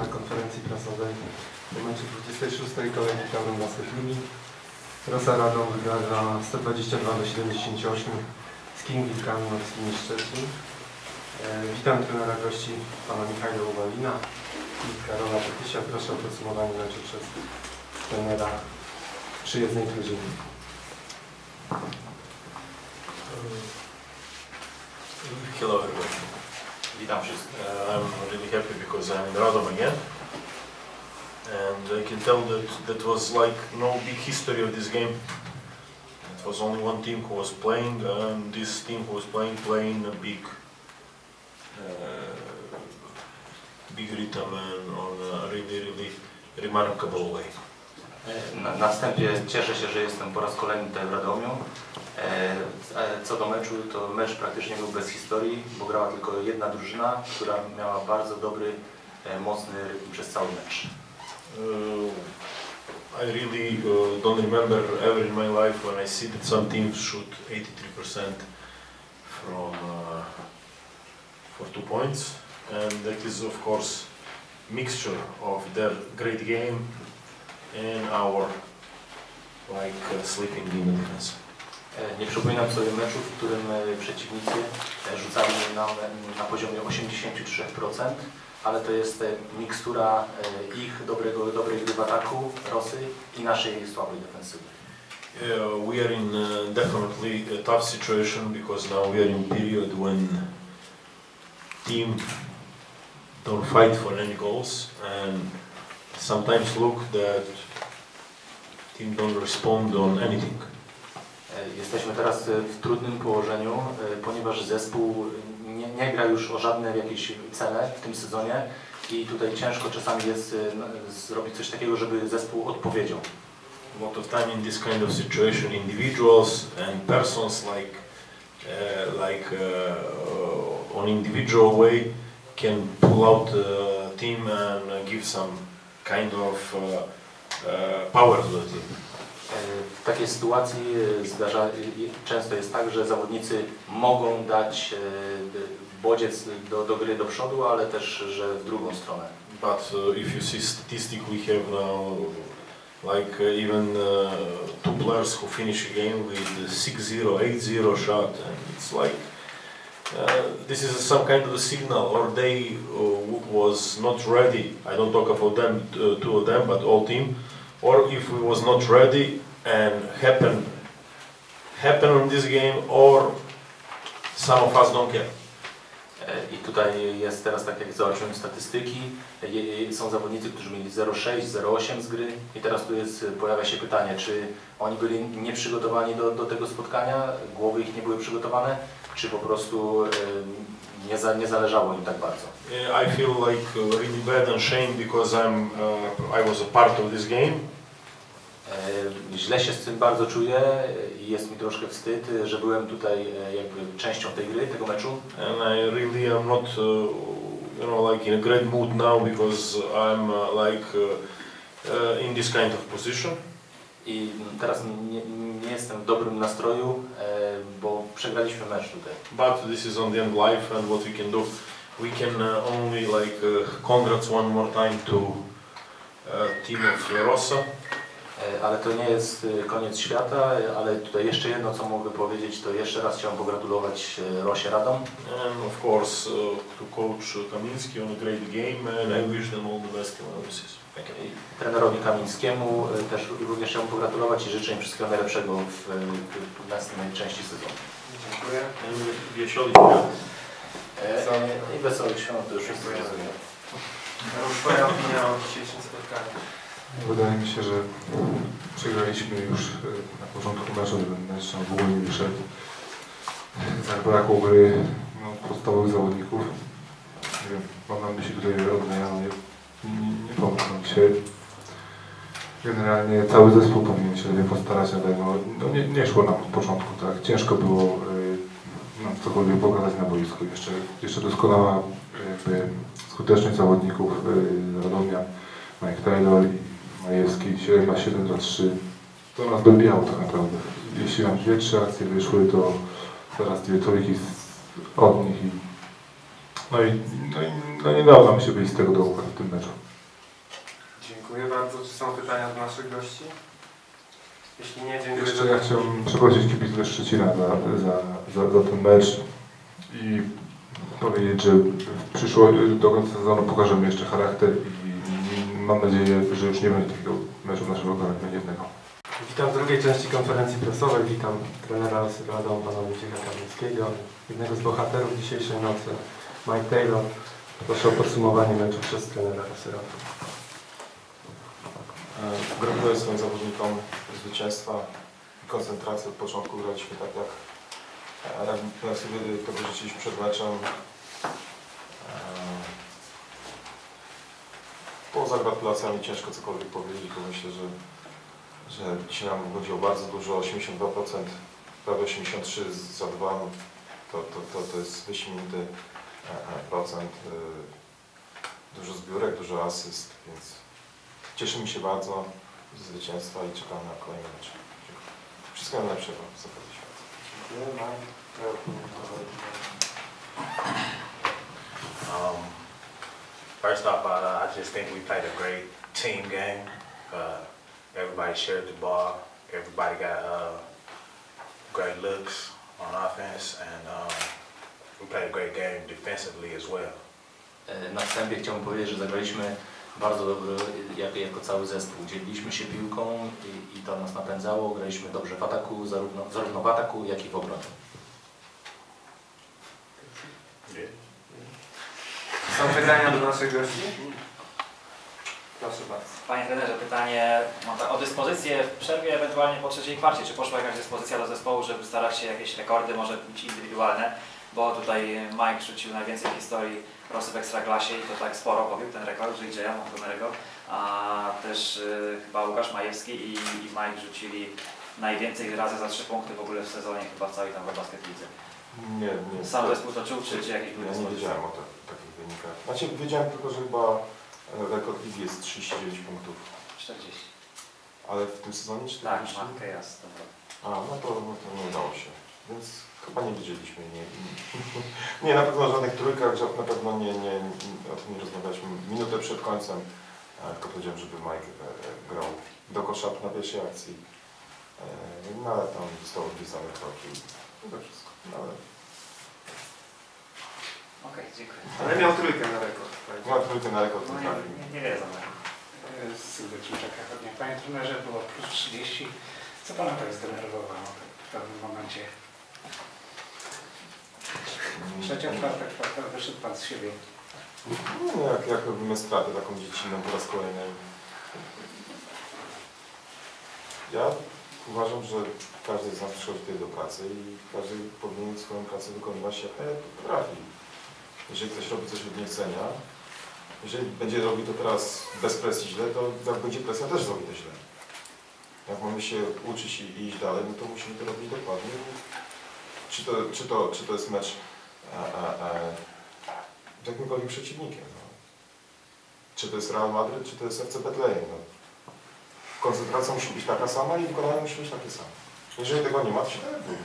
na konferencji prasowej w momencie 26 kolejki Basket Ligi. Rosa Radą wygrała 122 do 78 z King Wilkami Morskimi Szczecin. E, witam trenera gości pana Michała Uwalina i Karola Petysia. Proszę o podsumowanie meczu przez trenera przyjezdnej drużyny. Hello everyone. Uh, I'm really happy because I'm in Radom again. And I can tell that that was like no big history of this game. It was only one team who was playing and this team who was playing playing a big uh, big rhythm and on a really really remarkable way. E, Na, na wstępie cieszę się, że jestem po raz kolejny tutaj w Radomiu. E, e, Co do meczu, to mecz praktycznie był bez historii, bo grała tylko jedna drużyna, która miała bardzo dobry, e, mocny rytm przez cały mecz. I really don't remember ever in my life when I see that some teams shoot 83% from uh, for two points, and that is of course mixture of their great game and our like uh, sleeping in the defense. E, Nie przypominam sobie meczu, w którym e, przeciwnicy e, rzucali na, na poziomie 83%, ale to jest mikstura ich dobrego, dobrej gry w ataku, Rosy i naszej słabej defensywy. We are in uh, definitely a tough situation because now we are in period when team don't fight for any goals and sometimes look that team don't respond on anything. E, Jesteśmy teraz e, w trudnym położeniu, e, ponieważ zespół nie, nie gra już o żadne jakieś cele w tym sezonie i tutaj ciężko czasami jest zrobić coś takiego, żeby zespół odpowiedział. A lot of time in this kind of situation, individuals and persons like uh, like uh, on individual way can pull out the team and give some kind of uh, power to the team. E, W takiej sytuacji e, zdarza, e, często jest tak, że zawodnicy mogą dać e, bodziec do, do gry do przodu, ale też, że w drugą stronę. But uh, if you see statistic, we have now like uh, even uh, two players who finish a game with 6-0, 8-0 shot, and it's like uh, this is some kind of a signal, or they uh, was not ready. I don't talk about them, two of them, but all team, or if we was not ready and happen happen on this game, or some of us don't care. E, I tutaj jest teraz, tak jak zobaczyłem statystyki, je- są zawodnicy, którzy mieli 0,6, 0,8 z gry. I teraz tu jest, pojawia się pytanie, czy oni byli nieprzygotowani do, do tego spotkania, głowy ich nie były przygotowane, czy po prostu e, nie, za, nie zależało im tak bardzo. I feel like uh, really bad and shame because I'm uh, I was a part of this game. E, Źle się z tym bardzo czuję i jest mi troszkę wstyd, że byłem tutaj e, jakby częścią tej gry, tego meczu. and I really am not, uh, you know, like in a great mood now because I'm uh, like uh, uh, in this kind of position. I teraz nie, nie jestem w dobrym nastroju, e, bo przegraliśmy mecz tutaj. But this is on the end life, and what we can do, we can uh, only like uh, congrats one more time to uh, team of. E, Ale to nie jest e, koniec świata, e, ale tutaj jeszcze jedno, co mogę powiedzieć, to jeszcze raz chciałem pogratulować Rosie Radom And of course, uh, to coach Kaminski on a great game, and I wish them all the best in overseas. Thank you. i trenerowi Kamińskiemu. Też również chciałem pogratulować i życzę im wszystkiego najlepszego w, w następnej części sezonu. Dziękuję. And Wiesioli świąt. I wesołych świąt to już rozumieją. Karol, Twoja opinia o dzisiejszym spotkaniu? Wydaje mi się, że przegraliśmy już e, na początku meczu, że ten mecz w ogóle nie wyszedł. Zabrakło gry no, podstawowych zawodników. Nie wiem, na myśli tutaj Rodneja, no nie, nie, nie pomógł nam dzisiaj. Generalnie cały zespół powinien się lepiej postarać, ale no, no nie, nie szło nam od początku, tak. Ciężko było y, nam cokolwiek pokazać na boisku. Jeszcze, jeszcze doskonała jakby skuteczność zawodników Radomia. Mike Taylor i Majewski 7 na 7 za 3. To nas dobijało tak naprawdę. Jeśli nam dwie, trzy akcje wyszły, to teraz dwie trójki od nich i No i, no i no nie dało nam się wyjść z tego dołka w tym meczu. Dziękuję bardzo. Czy są pytania do naszych gości? Jeśli nie, dziękuję. Jeszcze ja chciałbym przeprosić kibiców Szczecina za, za, za, za ten mecz i powiedzieć, że w przyszło, do końca sezonu pokażemy jeszcze charakter i mam nadzieję, że już nie będzie takiego meczu naszego kolejnego jednego. Witam w drugiej części konferencji prasowej. Witam trenera Radą, pana Wojciecha Kamińskiego, jednego z bohaterów dzisiejszej nocy, Mike Taylor. Proszę o podsumowanie meczu przez trenera Rosyradów. E, Gratuluję swoim zawodnikom zwycięstwa i koncentracji od początku. Graliśmy tak jak, e, jak, jak sobie tego życzyliśmy przed meczem. Poza gratulacjami ciężko cokolwiek powiedzieć, bo myślę, że, że dzisiaj nam chodziło bardzo dużo, 82%, prawie 83% za dwa, no to, to, to, to jest wyśmienity e, e, procent. e, Dużo zbiórek, dużo asyst, więc Cieszymy się bardzo z zwycięstwa i czekamy na kolejny mecz. Dziękuję. Wszystkiego najlepszego w Zachodzie Świata. Um, first off, uh, I just think we played a great team game. Uh, everybody shared the ball. Everybody got uh, great looks on offense, and um, we played a great game defensively as well. E, Na wstępie chciałbym powiedzieć, że zagraliśmy bardzo dobrze jak, jako cały zespół. Dzieliliśmy się piłką i, i to nas napędzało. Graliśmy dobrze w ataku, zarówno, zarówno w ataku, jak i w obronie. Są pytania do naszych gości? Proszę bardzo. Panie trenerze, pytanie no, ta- o dyspozycję w przerwie, ewentualnie po trzeciej kwarcie. Czy poszła jakaś dyspozycja do zespołu, żeby starać się jakieś rekordy, może być indywidualne? Bo tutaj Mike rzucił najwięcej historii Rosy w Ekstraklasie i to tak sporo pobił ten rekord, że idzie Montgomery'ego. A też y, chyba Łukasz Majewski i, i Mike rzucili najwięcej razy za trzy punkty w ogóle w sezonie, chyba w całej tam basket lidze. Nie, nie. Sam zespół czuł, czy, czy jakieś były Ja nie wiedziałem o te, takich wynikach. Znaczy wiedziałem tylko, że chyba e, rekord ligi jest 39 punktów. 40. Ale w tym sezonie 40? Tak, Kejas, dobra. A, no to, no to nie udało się. Więc chyba nie wiedzieliśmy. Nie, nie, na pewno żadnych trójkach, na pewno nie, nie, o tym nie rozmawialiśmy. Minutę przed końcem e, tylko powiedziałem, żeby Mike e, grał do kosza na pierwszej akcji. No ale tam zostało dwie same kroki. No to wszystko. No, ale Okej, dziękuję. Ale miał trójkę na rekord. ma trójkę na rekord. No, tak. nie, nie, nie wiedzą. Sylwia Czymczaka chodnie. Panie trenerze, było plus 30. Co Pana tak zdenerwowało w pewnym momencie? Trzecia, czwarta, czwarta, wyszedł Pan z siebie. No, jak, jak robimy stratę taką dziecinną po raz kolejny. Ja uważam, że każdy z nas przychodzi tutaj do pracy i każdy powinien swoją pracę wykonywać jak potrafi. Jeżeli ktoś robi coś od niechcenia, jeżeli będzie robił to teraz bez presji źle, to jak będzie presja, też zrobi to źle. Jak mamy się uczyć i iść dalej, no to musimy to robić dokładnie. Czy to, czy to, czy to jest mecz e, e, e, z jakimkolwiek przeciwnikiem. No. Czy to jest Real Madryt, czy to jest FC Betlejem. No. Koncentracja musi być taka sama i wykonanie musi być takie same. Jeżeli tego nie ma, to się denerwuje.